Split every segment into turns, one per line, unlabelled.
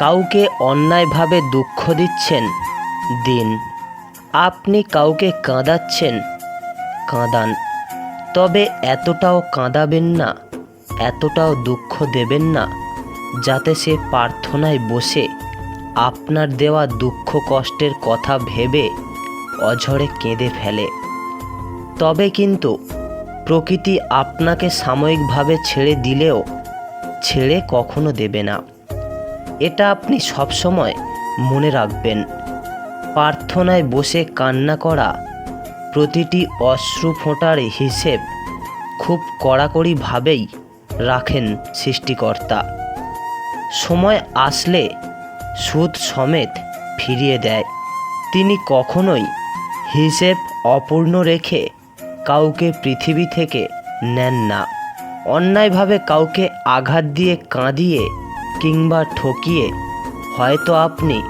কাউকে অন্যায়ভাবে দুঃখ দিচ্ছেন, দিন। আপনি কাউকে কাঁদাচ্ছেন, কাঁদান। তবে এতটাও কাঁদাবেন না, এতটাও দুঃখ দেবেন না, যাতে সে প্রার্থনায় বসে, আপনার দেওয়া দুঃখ কষ্টের কথা ভেবে, অঝরে কেঁদে ফেলে। তবে কিন্তু, প্রকৃতি আপনাকে সাময়িকভাবে ছেড়ে দিলেও, ছেড়ে কখনো দেবে না। এটা আপনি সবসময় মনে রাখবেন। প্রার্থনায় বসে কান্না করা, প্রতিটি অশ্রু ফোঁটার হিসেব খুব কড়াকড়িভাবেই রাখেন সৃষ্টিকর্তা। সময় আসলে সুদ সমেত ফিরিয়ে দেয়। তিনি কখনোই হিসেব অপূর্ণ রেখে কাউকে পৃথিবী থেকে নেন না। অন্যায়ভাবে কাউকে আঘাত দিয়ে কাঁদিয়ে কিংবা ঠকিয়ে হয়তো আপনি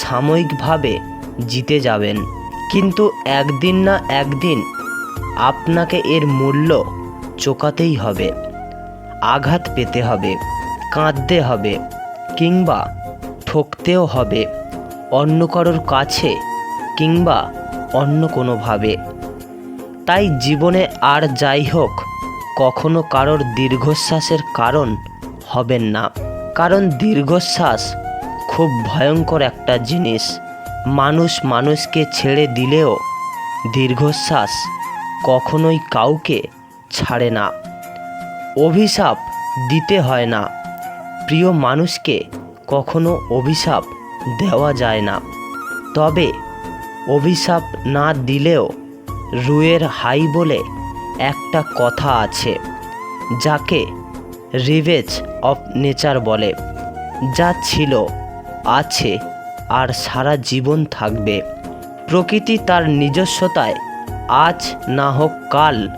সাময়িকভাবে জিতে যাবেন। কিন্তু একদিন না একদিন আপনাকে এর মূল্য চোকাতেই হবে, আঘাত পেতে হবে, কাঁদতে হবে কিংবা ঠকতেও হবে অন্য কারোর কাছে কিংবা অন্য কোনোভাবে। তাই জীবনে আর যাই হোক, কখনো কারোর দীর্ঘশ্বাসের কারণ হবেন না। কারণ দীর্ঘশ্বাস খুব ভয়ঙ্কর একটা জিনিস। মানুষ মানুষকে ছেড়ে দিলেও দীর্ঘশ্বাস কখনোই কাউকে ছাড়ে না। অভিশাপ দিতে হয় না। প্রিয় মানুষকে কখনো অভিশাপ দেওয়া যায় না। তবে অভিশাপ না দিলেও রুয়ের হাই বলে একটা কথা আছে, যাকে রিভেজ অফ নেচার বলে, যা ছিল, আছে, আর সারা জীবন থাকবে। প্রকৃতি তার নিজস্বতায় আজ না হোক কাল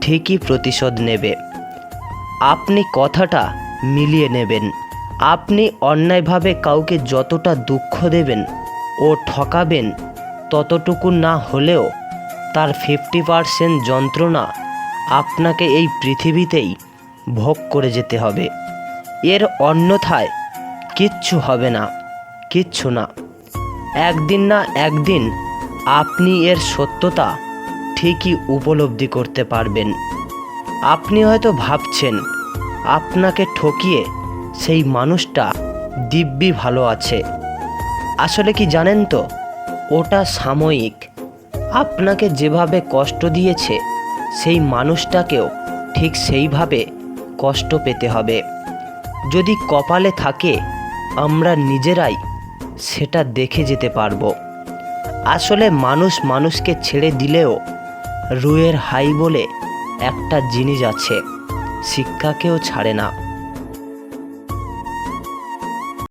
ঠিকই প্রতিশোধ নেবে। আপনি কথাটা মিলিয়ে নেবেন। আপনি অন্যায়ভাবে কাউকে যতটা দুঃখ দেবেন ও ঠকাবেন, ততটুকু না হলেও তার ফিফটি পারসেন্ট যন্ত্রণা আপনাকে এই পৃথিবীতেই ভোগ করে যেতে হবে। এর অন্যথায় কিচ্ছু হবে না, কিচ্ছু না। একদিন না একদিন আপনি এর সত্যতা ঠিকই উপলব্ধি করতে পারবেন। আপনি হয়তো ভাবছেন, আপনাকে ঠকিয়ে সেই মানুষটা দিব্যি ভালো আছে। আসলে কি জানেন তো, ওটা সাময়িক। আপনাকে যেভাবে কষ্ট দিয়েছে, সেই মানুষটাকেও ঠিক সেইভাবে কষ্ট পেতে হবে। যদি কপালে থাকে, আমরা নিজেরাই সেটা দেখে যেতে পারব। আসলে মানুষ মানুষকে ছেড়ে দিলেও রুয়ের হাই বলে একটা জিনিস আছে, শিক্ষাকেও ছাড়ে না।